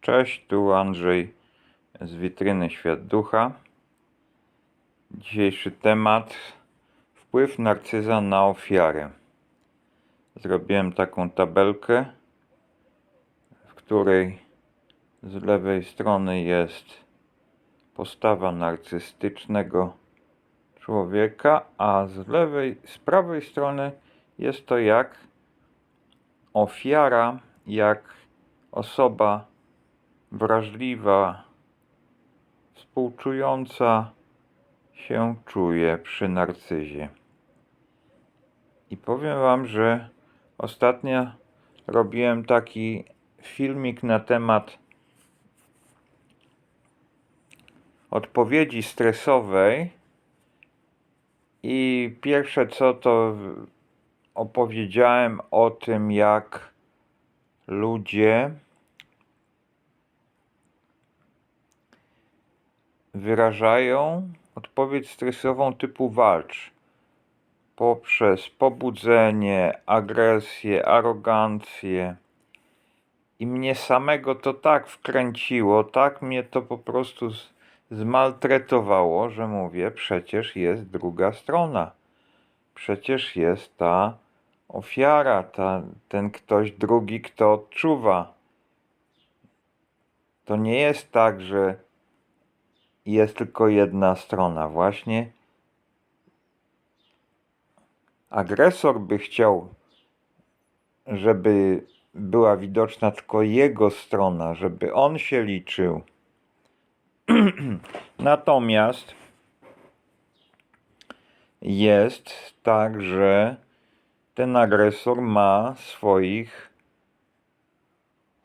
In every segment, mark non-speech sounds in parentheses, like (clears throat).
Cześć, tu Andrzej z witryny Świat Ducha. Dzisiejszy temat wpływ narcyza na ofiarę. Zrobiłem taką tabelkę, w której z lewej strony jest postawa narcystycznego człowieka, a z lewej, z prawej strony jest to jak ofiara, jak osoba wrażliwa, współczująca się czuje przy narcyzie. I powiem Wam, że ostatnio robiłem taki filmik na temat odpowiedzi stresowej. I pierwsze co to opowiedziałem o tym, jak ludzie wyrażają odpowiedź stresową typu walcz poprzez pobudzenie, agresję, arogancję. I mnie samego to tak wkręciło, tak mnie to po prostu zmaltretowało, że mówię, przecież jest druga strona. Przecież jest ta ofiara, ta, ten ktoś drugi, kto odczuwa. To nie jest tak, że jest tylko jedna strona. Właśnie agresor by chciał, żeby była widoczna tylko jego strona, żeby on się liczył. (clears throat) Natomiast jest tak, że ten agresor ma swoich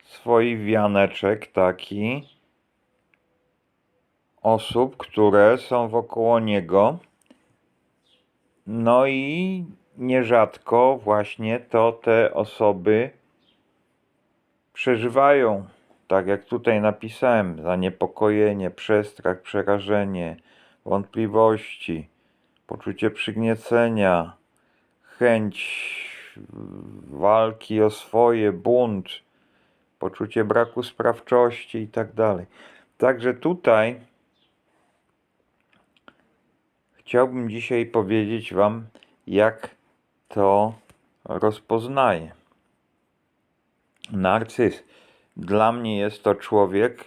swoich wianeczek taki osób, które są wokoło niego. No i nierzadko właśnie to te osoby przeżywają, tak jak tutaj napisałem, zaniepokojenie, przestrach, przerażenie, wątpliwości, poczucie przygniecenia, chęć walki o swoje, bunt, poczucie braku sprawczości i tak dalej. Także tutaj chciałbym dzisiaj powiedzieć Wam, jak to rozpoznaję. Narcyz. Dla mnie jest to człowiek,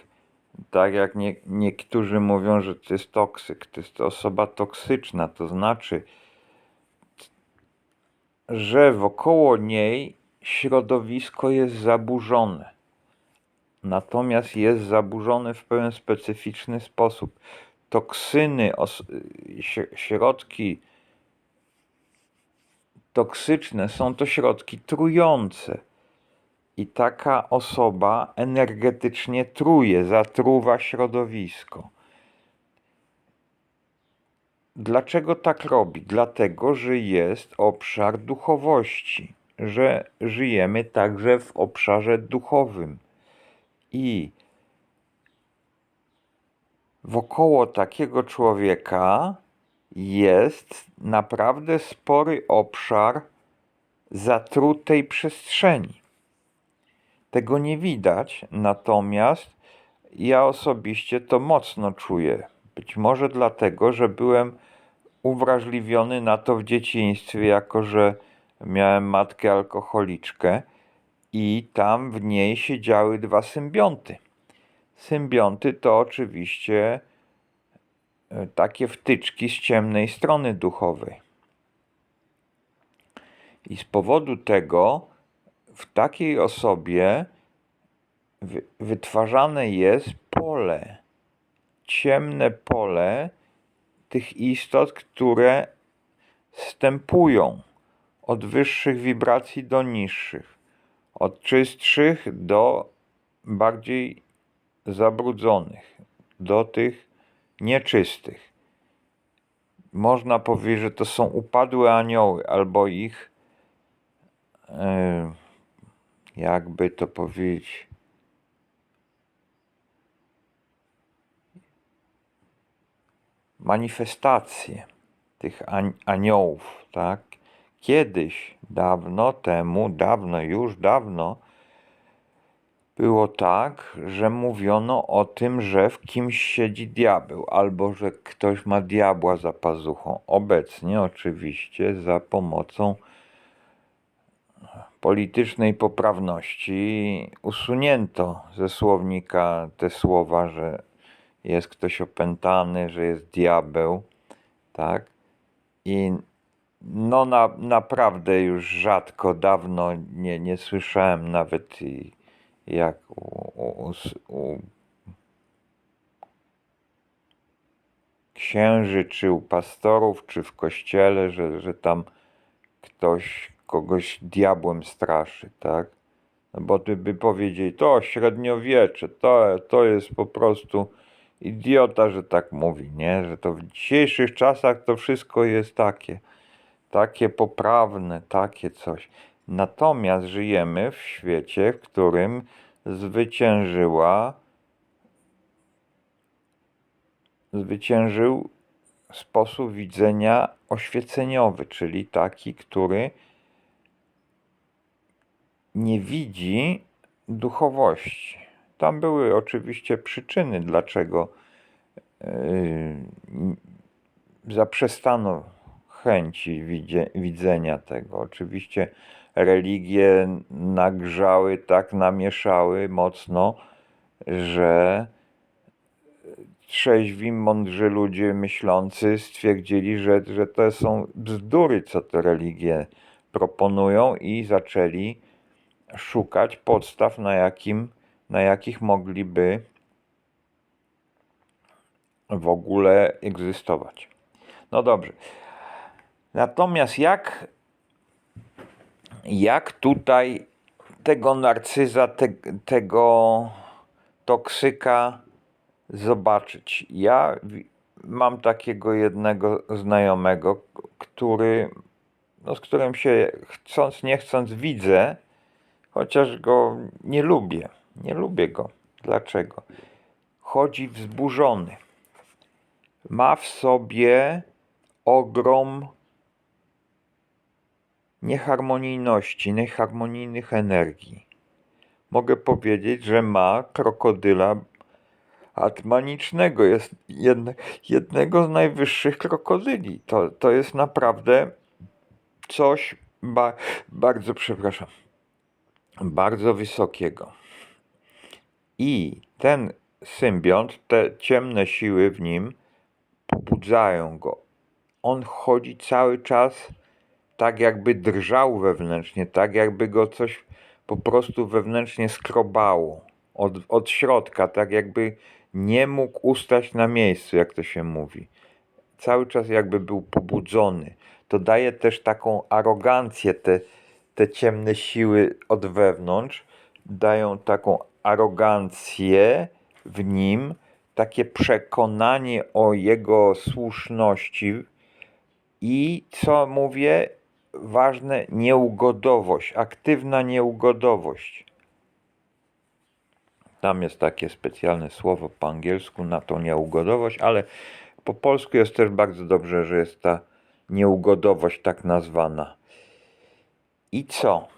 tak jak nie, niektórzy mówią, że to jest toksyk, to jest osoba toksyczna, to znaczy, że wokoło niej środowisko jest zaburzone. Natomiast jest zaburzone w pewien specyficzny sposób. Toksyny, środki toksyczne są to środki trujące. I taka osoba energetycznie truje, zatruwa środowisko. Dlaczego tak robi? Dlatego, że jest obszar duchowości, że żyjemy także w obszarze duchowym. I wokoło takiego człowieka jest naprawdę spory obszar zatrutej przestrzeni. Tego nie widać, natomiast ja osobiście to mocno czuję. Być może dlatego, że byłem uwrażliwiony na to w dzieciństwie, jako że miałem matkę alkoholiczkę i tam w niej siedziały dwa symbionty. Symbionty to oczywiście e, takie wtyczki z ciemnej strony duchowej. I z powodu tego w takiej osobie wytwarzane jest pole, ciemne pole tych istot, które stępują od wyższych wibracji do niższych, od czystszych do bardziej zabrudzonych, do tych nieczystych. Można powiedzieć, że to są upadłe anioły, albo ich, jakby to powiedzieć, manifestacje tych aniołów, tak? Kiedyś, dawno temu, dawno, już dawno, było tak, że mówiono o tym, że w kimś siedzi diabeł, albo że ktoś ma diabła za pazuchą. Obecnie oczywiście za pomocą politycznej poprawności usunięto ze słownika te słowa, że jest ktoś opętany, że jest diabeł, tak? I no na, naprawdę już rzadko, dawno nie, nie słyszałem nawet i jak u, u, u, księży, czy u pastorów, czy w kościele, że, że tam ktoś kogoś diabłem straszy, tak? No bo ty by powiedzieli, to średniowiecze, to, to jest po prostu idiota, że tak mówi, nie? Że to w dzisiejszych czasach to wszystko jest takie, takie poprawne, takie coś. Natomiast żyjemy w świecie, w którym zwyciężyła, zwyciężył sposób widzenia oświeceniowy, czyli taki, który nie widzi duchowości. Tam były oczywiście przyczyny, dlaczego yy, zaprzestano chęci widzenia tego. Oczywiście religie nagrzały, tak namieszały mocno, że trzeźwi, mądrzy ludzie myślący stwierdzili, że, że to są bzdury, co te religie proponują i zaczęli szukać podstaw, na, jakim, na jakich mogliby w ogóle egzystować. No dobrze. Natomiast jak, jak tutaj tego narcyza, te, tego toksyka zobaczyć? Ja mam takiego jednego znajomego, który, no, z którym się chcąc, nie chcąc widzę, chociaż go nie lubię. Nie lubię go. Dlaczego? Chodzi wzburzony. Ma w sobie ogrom nieharmonijności, nieharmonijnych energii. Mogę powiedzieć, że ma krokodyla atmanicznego, jest jedne, jednego z najwyższych krokodyli. To, to jest naprawdę coś ba, bardzo, przepraszam, bardzo wysokiego. I ten symbiont, te ciemne siły w nim pobudzają go. On chodzi cały czas tak, jakby drżał wewnętrznie, tak, jakby go coś po prostu wewnętrznie skrobało od, od środka, tak jakby nie mógł ustać na miejscu, jak to się mówi. Cały czas jakby był pobudzony. To daje też taką arogancję, te, te ciemne siły od wewnątrz dają taką arogancję w nim, takie przekonanie o jego słuszności i co mówię, ważne, nieugodowość, aktywna nieugodowość. Tam jest takie specjalne słowo po angielsku na tą nieugodowość, ale po polsku jest też bardzo dobrze, że jest ta nieugodowość tak nazwana. I co?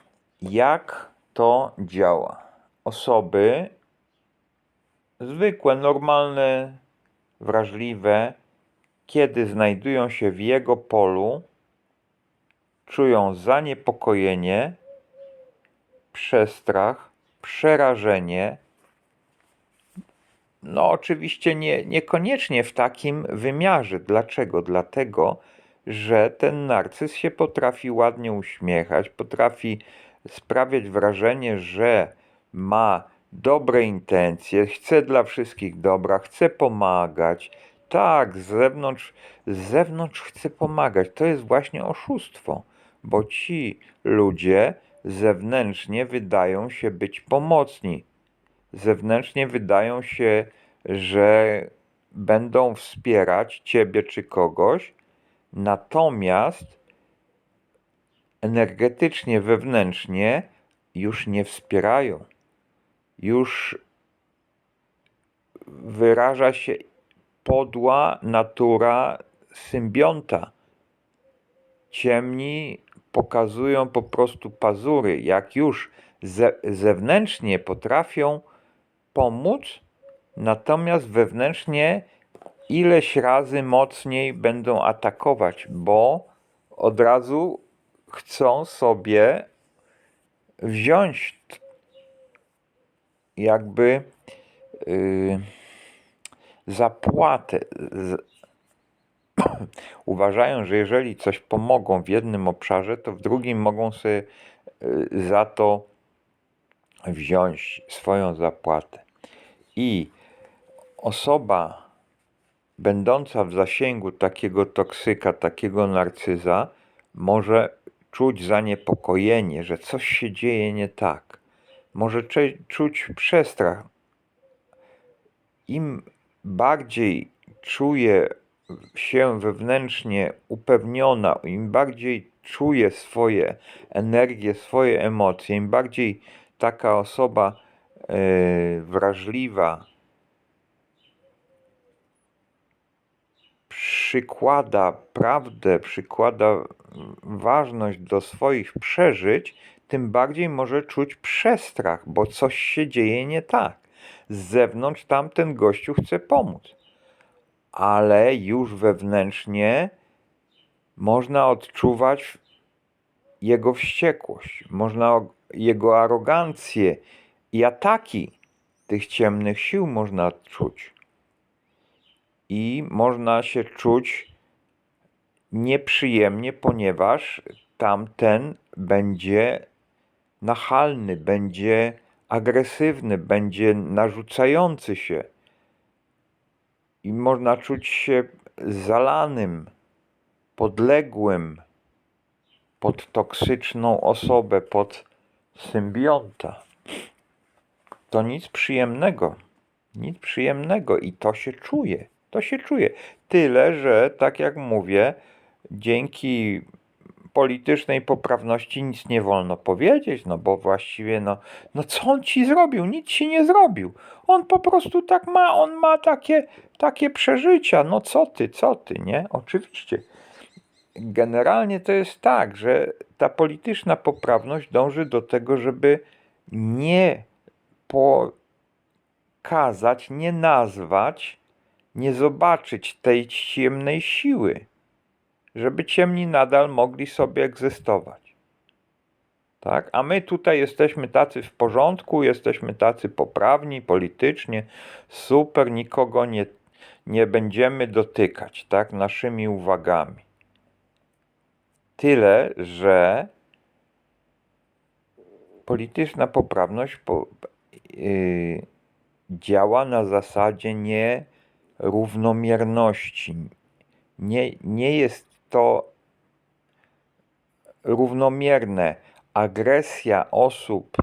Jak to działa? Osoby zwykłe, normalne, wrażliwe, kiedy znajdują się w jego polu, czują zaniepokojenie, przestrach, przerażenie. No, oczywiście nie, niekoniecznie w takim wymiarze. Dlaczego? Dlatego, że ten narcyz się potrafi ładnie uśmiechać, potrafi sprawiać wrażenie, że ma dobre intencje, chce dla wszystkich dobra, chce pomagać. Tak, z zewnątrz, z zewnątrz chce pomagać. To jest właśnie oszustwo, bo ci ludzie zewnętrznie wydają się być pomocni. Zewnętrznie wydają się, że będą wspierać ciebie czy kogoś, Natomiast energetycznie, wewnętrznie już nie wspierają. Już wyraża się podła natura symbionta. Ciemni pokazują po prostu pazury. Jak już ze, zewnętrznie potrafią pomóc, natomiast wewnętrznie ileś razy mocniej będą atakować, bo od razu chcą sobie wziąć jakby yy, zapłatę. (coughs) Uważają, że jeżeli coś pomogą w jednym obszarze, to w drugim mogą sobie y, za to wziąć swoją zapłatę. I osoba będąca w zasięgu takiego toksyka, takiego narcyza, może czuć zaniepokojenie, że coś się dzieje nie tak. Może czuć przestrach. Im bardziej czuje się wewnętrznie upewniona, im bardziej czuje swoje energie, swoje emocje, im bardziej taka osoba e, wrażliwa przykłada prawdę, przykłada ważność do swoich przeżyć, tym bardziej może czuć przestrach, bo coś się dzieje nie tak. Z zewnątrz tamten gościu chce pomóc, ale już wewnętrznie można odczuwać jego wściekłość, można jego arogancję i ataki tych ciemnych sił można odczuć. I można się czuć nieprzyjemnie, ponieważ tamten będzie nachalny, będzie agresywny, będzie narzucający się. I można czuć się zalanym, podległym pod toksyczną osobę, pod symbionta. To nic przyjemnego. Nic przyjemnego i to się czuje. To się czuje. Tyle, że tak jak mówię, dzięki politycznej poprawności nic nie wolno powiedzieć, no bo właściwie, no, no co on ci zrobił? Nic ci nie zrobił. On po prostu tak ma, on ma takie, takie przeżycia. No co ty, co ty, nie? Oczywiście. Generalnie to jest tak, że ta polityczna poprawność dąży do tego, żeby nie pokazać, nie nazwać, nie zobaczyć tej ciemnej siły, żeby ciemni nadal mogli sobie egzystować. Tak? A my tutaj jesteśmy tacy w porządku, jesteśmy tacy poprawni politycznie, super, nikogo nie, nie będziemy dotykać, tak, naszymi uwagami. Tyle, że polityczna poprawność po, yy, działa na zasadzie nierównomierności. Nie, nie jest to równomierne. Agresja osób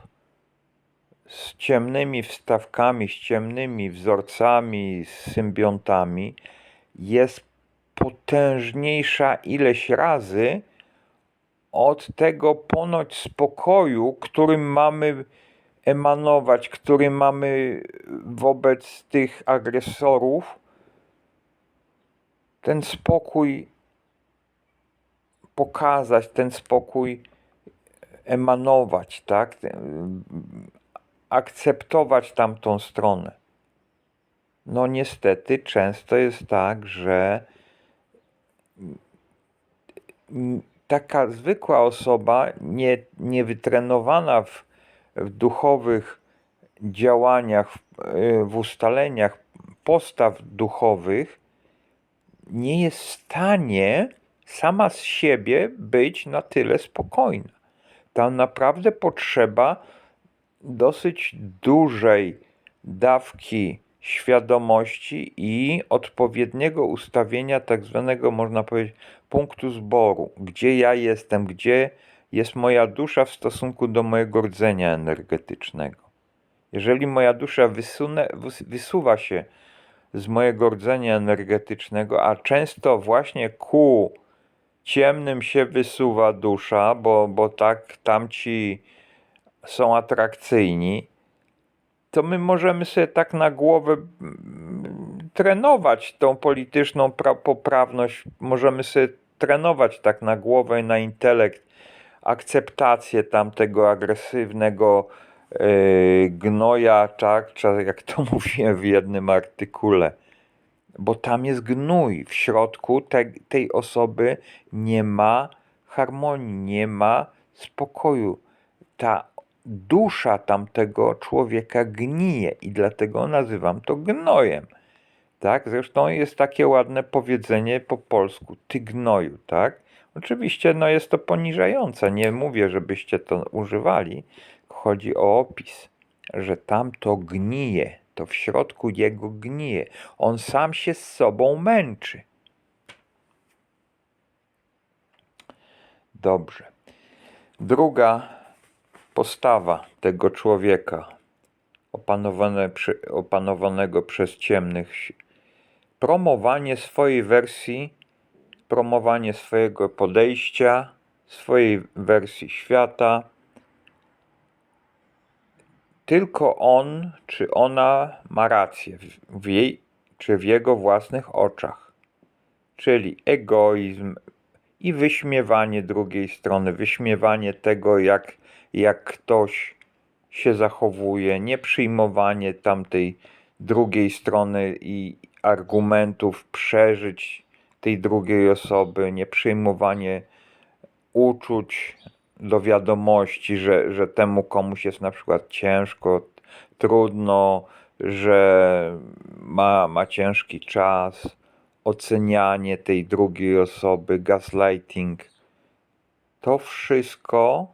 z ciemnymi wstawkami, z ciemnymi wzorcami, z symbiontami jest potężniejsza ileś razy od tego ponoć spokoju, którym mamy emanować, który mamy wobec tych agresorów, ten spokój pokazać, ten spokój emanować, tak? Akceptować tamtą stronę. No niestety często jest tak, że taka zwykła osoba, nie, niewytrenowana w, w duchowych działaniach, w, w ustaleniach postaw duchowych, nie jest w stanie sama z siebie być na tyle spokojna. Tam naprawdę potrzeba dosyć dużej dawki świadomości i odpowiedniego ustawienia, tak zwanego, można powiedzieć, punktu zboru, gdzie ja jestem, gdzie jest moja dusza w stosunku do mojego rdzenia energetycznego. Jeżeli moja dusza wysunę, wys- wysuwa się z mojego rdzenia energetycznego, a często właśnie ku ciemnym się wysuwa dusza, bo, bo tak tamci są atrakcyjni, to my możemy sobie tak na głowę mm, trenować tą polityczną pra- poprawność, możemy sobie trenować tak na głowę na intelekt, akceptację tamtego agresywnego yy, gnoja, tak, jak to (laughs) mówiłem w jednym artykule. Bo tam jest gnój. W środku te, tej osoby nie ma harmonii, nie ma spokoju. Ta dusza tamtego człowieka gnije i dlatego nazywam to gnojem. Tak? Zresztą jest takie ładne powiedzenie po polsku, ty gnoju, tak? Oczywiście no jest to poniżające, nie mówię, żebyście to używali. Chodzi o opis, że tam to gnije, to w środku jego gnije. On sam się z sobą męczy. Dobrze. Druga postawa tego człowieka, opanowane, opanowanego przez ciemnych, promowanie swojej wersji, promowanie swojego podejścia, swojej wersji świata. Tylko on czy ona ma rację w- jej czy w jego własnych oczach. Czyli egoizm i wyśmiewanie drugiej strony, wyśmiewanie tego, jak, jak ktoś się zachowuje, nie przyjmowanie tamtej drugiej strony i argumentów, przeżyć tej drugiej osoby, nie przyjmowanie uczuć do wiadomości, że, że temu komuś jest na przykład ciężko, trudno, że ma, ma ciężki czas, ocenianie tej drugiej osoby, gaslighting. To wszystko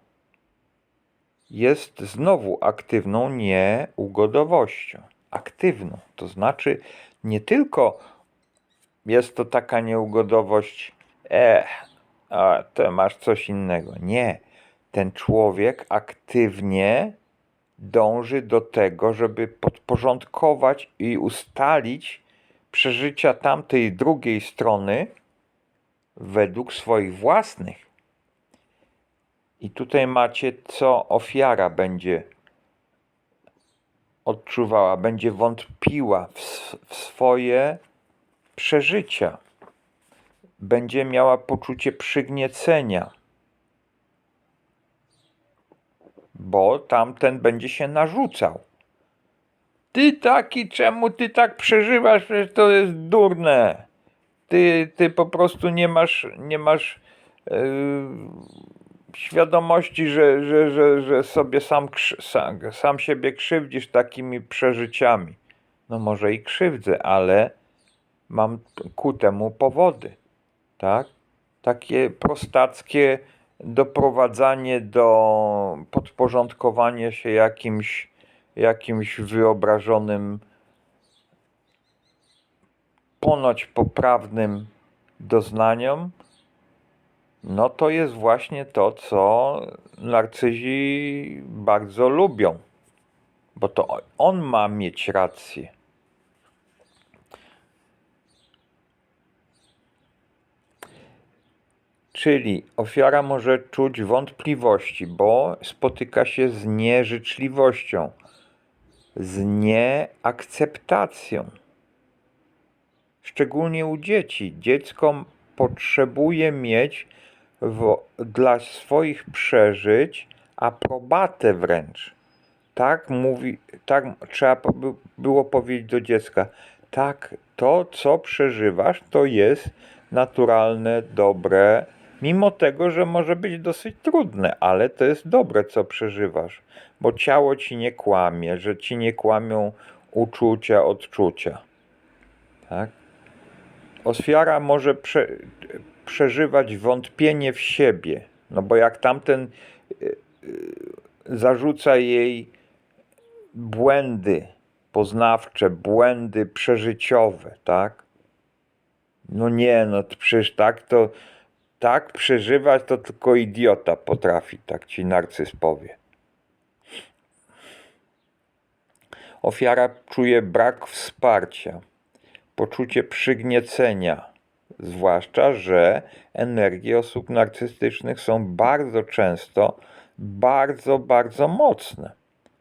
jest znowu aktywną nieugodowością. Aktywną, to znaczy nie tylko jest to taka nieugodowość, e, a to masz coś innego. Nie. Ten człowiek aktywnie dąży do tego, żeby podporządkować i ustalić przeżycia tamtej drugiej strony według swoich własnych. I tutaj macie, co ofiara będzie odczuwała, będzie wątpiła w, w swoje przeżycia, będzie miała poczucie przygniecenia, bo tamten będzie się narzucał. Ty taki, czemu ty tak przeżywasz? Przecież to jest durne. Ty, ty po prostu nie masz, nie masz yy, świadomości, że, że, że, że sobie sam, sam, sam siebie krzywdzisz takimi przeżyciami. No może i krzywdzę, ale mam ku temu powody. Tak? Takie prostackie doprowadzanie do podporządkowania się jakimś, jakimś wyobrażonym, ponoć poprawnym doznaniom, no to jest właśnie to, co narcyzi bardzo lubią, bo to on ma mieć rację. Czyli ofiara może czuć wątpliwości, bo spotyka się z nieżyczliwością, z nieakceptacją. Szczególnie u dzieci. Dziecko potrzebuje mieć w, dla swoich przeżyć aprobatę wręcz. Tak mówi, tak trzeba było powiedzieć do dziecka. Tak, to co przeżywasz, to jest naturalne, dobre, mimo tego, że może być dosyć trudne, ale to jest dobre, co przeżywasz, bo ciało ci nie kłamie, że ci nie kłamią uczucia, odczucia. Tak? Ofiara może prze, przeżywać wątpienie w siebie, no bo jak tamten y, y, zarzuca jej błędy poznawcze, błędy przeżyciowe, tak? No nie, no przecież tak to, tak przeżywać to tylko idiota potrafi, tak ci narcyz powie. Ofiara czuje brak wsparcia, poczucie przygniecenia, zwłaszcza, że energie osób narcystycznych są bardzo często bardzo, bardzo mocne.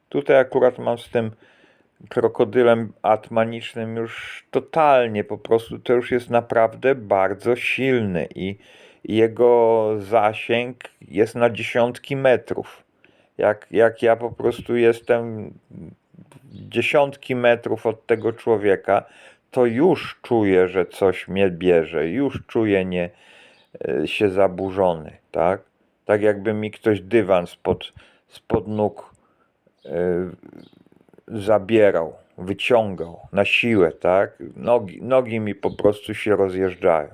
Tutaj akurat mam z tym krokodylem atmanicznym już totalnie po prostu to już jest naprawdę bardzo silny i, jego zasięg jest na dziesiątki metrów. Jak, jak ja po prostu jestem dziesiątki metrów od tego człowieka, to już czuję, że coś mnie bierze, już czuję nie, e, się zaburzony, tak? Tak jakby mi ktoś dywan spod, spod nóg e, zabierał, wyciągał na siłę, tak? Nogi, nogi mi po prostu się rozjeżdżają.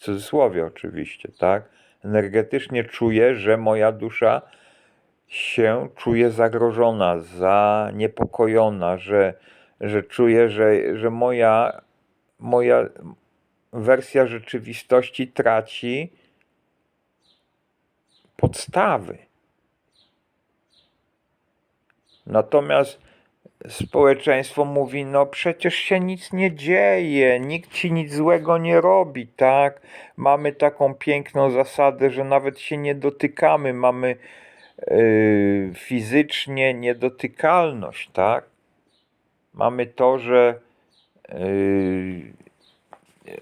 W cudzysłowie oczywiście, tak? Energetycznie czuję, że moja dusza się czuje zagrożona, zaniepokojona, że, że czuję, że, że moja, moja wersja rzeczywistości traci podstawy. Natomiast społeczeństwo mówi, no przecież się nic nie dzieje, nikt ci nic złego nie robi, tak? Mamy taką piękną zasadę, że nawet się nie dotykamy, mamy yy, fizycznie niedotykalność, tak? Mamy to, że yy,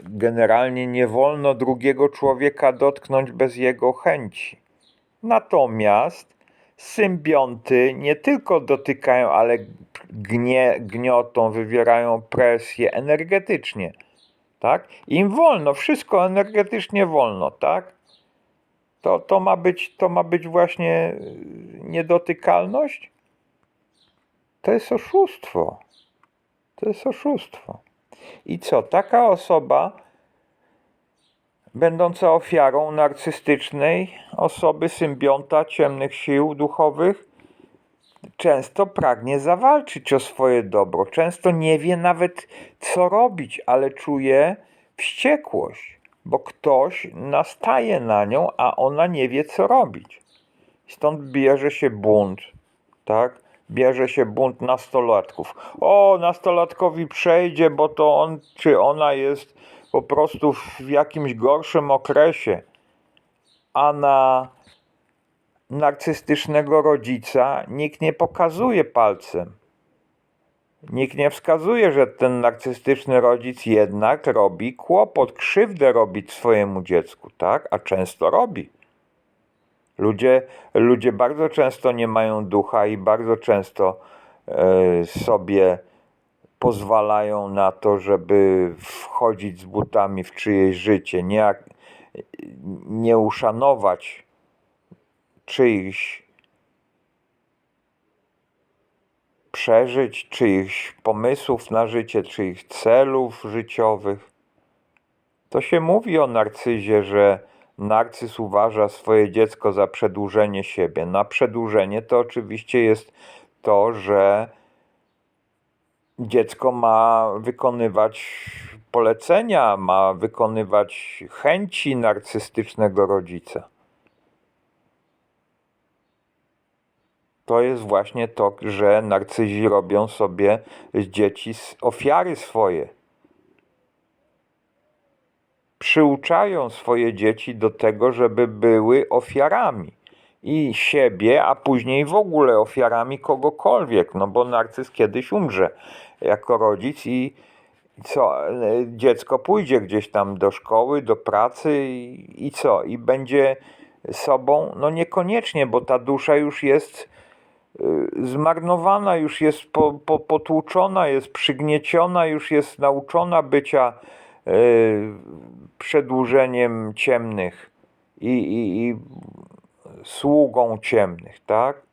generalnie nie wolno drugiego człowieka dotknąć bez jego chęci. Natomiast symbionty nie tylko dotykają, ale gnie, gniotą, wywierają presję energetycznie. Tak? Im wolno, wszystko energetycznie wolno, tak? To, to, ma być, to ma być właśnie y, niedotykalność? To jest oszustwo. To jest oszustwo. I co? Taka osoba, będąca ofiarą narcystycznej osoby, symbionta ciemnych sił duchowych, często pragnie zawalczyć o swoje dobro. Często nie wie nawet, co robić, ale czuje wściekłość, bo ktoś nastaje na nią, a ona nie wie, co robić. Stąd bierze się bunt, tak? Bierze się bunt nastolatków. O, nastolatkowi przejdzie, bo to on czy ona jest po prostu w jakimś gorszym okresie. A na narcystycznego rodzica nikt nie pokazuje palcem. Nikt nie wskazuje, że ten narcystyczny rodzic jednak robi kłopot, krzywdę robi swojemu dziecku, tak? A często robi. Ludzie, ludzie bardzo często nie mają ducha i bardzo często e, sobie pozwalają na to, żeby wchodzić z butami w czyjeś życie, nie, nie uszanować czyichś przeżyć, czyichś pomysłów na życie, czyichś celów życiowych. To się mówi o narcyzie, że narcyz uważa swoje dziecko za przedłużenie siebie. Na przedłużenie to oczywiście jest to, że dziecko ma wykonywać polecenia, ma wykonywać chęci narcystycznego rodzica. To jest właśnie to, że narcyzi robią sobie z dzieci ofiary swoje. Przyuczają swoje dzieci do tego, żeby były ofiarami i siebie, a później w ogóle ofiarami kogokolwiek, no bo narcyz kiedyś umrze jako rodzic i co, dziecko pójdzie gdzieś tam do szkoły, do pracy i, i co, i będzie sobą, no niekoniecznie, bo ta dusza już jest y, zmarnowana, już jest po, po, potłuczona, jest przygnieciona, już jest nauczona bycia y, przedłużeniem ciemnych i, i, i sługą ciemnych, tak?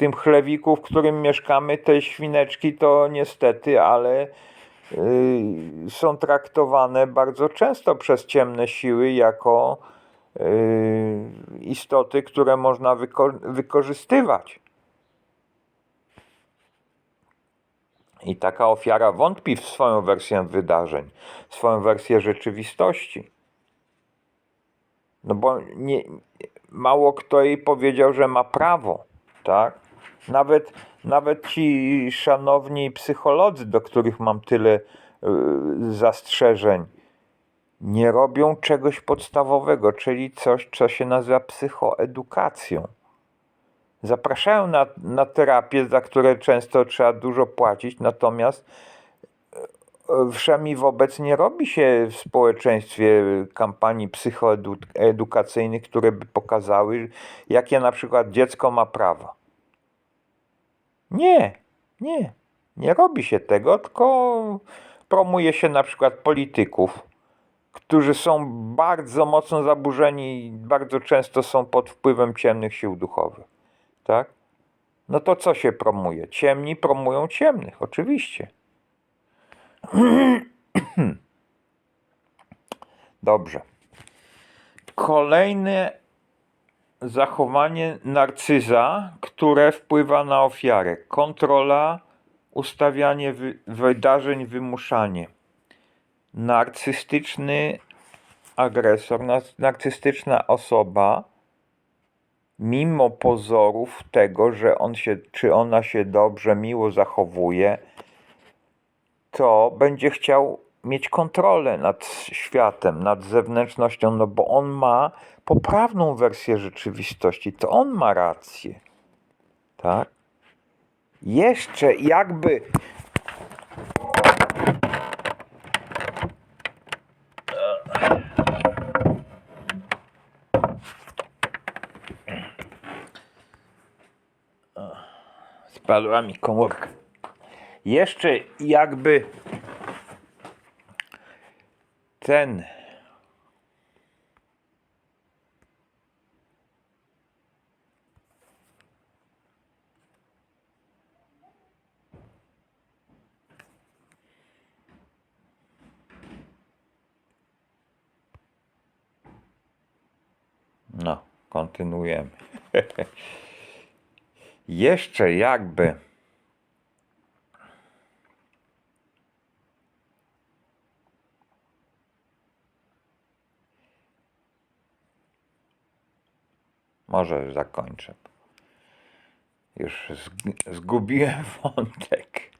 Tym chlewiku, w którym mieszkamy, te świneczki to niestety, ale yy, są traktowane bardzo często przez ciemne siły jako yy, istoty, które można wyko wykorzystywać. I taka ofiara wątpi w swoją wersję wydarzeń, swoją wersję rzeczywistości. No bo nie, mało kto jej powiedział, że ma prawo, tak? Nawet, nawet ci szanowni psycholodzy, do których mam tyle y, zastrzeżeń, nie robią czegoś podstawowego, czyli coś, co się nazywa psychoedukacją. Zapraszają na, na terapię, za które często trzeba dużo płacić, natomiast wszemi wobec nie robi się w społeczeństwie kampanii psychoedukacyjnych, które by pokazały, jakie na przykład dziecko ma prawa. Nie, nie, nie robi się tego, tylko promuje się na przykład polityków, którzy są bardzo mocno zaburzeni i bardzo często są pod wpływem ciemnych sił duchowych. Tak? No to co się promuje? Ciemni promują ciemnych, oczywiście. (clears throat) Dobrze. Kolejne zachowanie narcyza, które wpływa na ofiarę. Kontrola, ustawianie wy- wydarzeń, wymuszanie. Narcystyczny agresor, nar- narcystyczna osoba, mimo pozorów tego, że on się, czy ona się dobrze, miło zachowuje, to będzie chciał mieć kontrolę nad światem, nad zewnętrznością, no bo on ma poprawną wersję rzeczywistości, to on ma rację. Tak? Jeszcze jakby spadła mi komórka. Jeszcze jakby ten No, kontynuujemy. (laughs) Jeszcze jakby Może zakończę. Już zg- zgubiłem (laughs) wątek.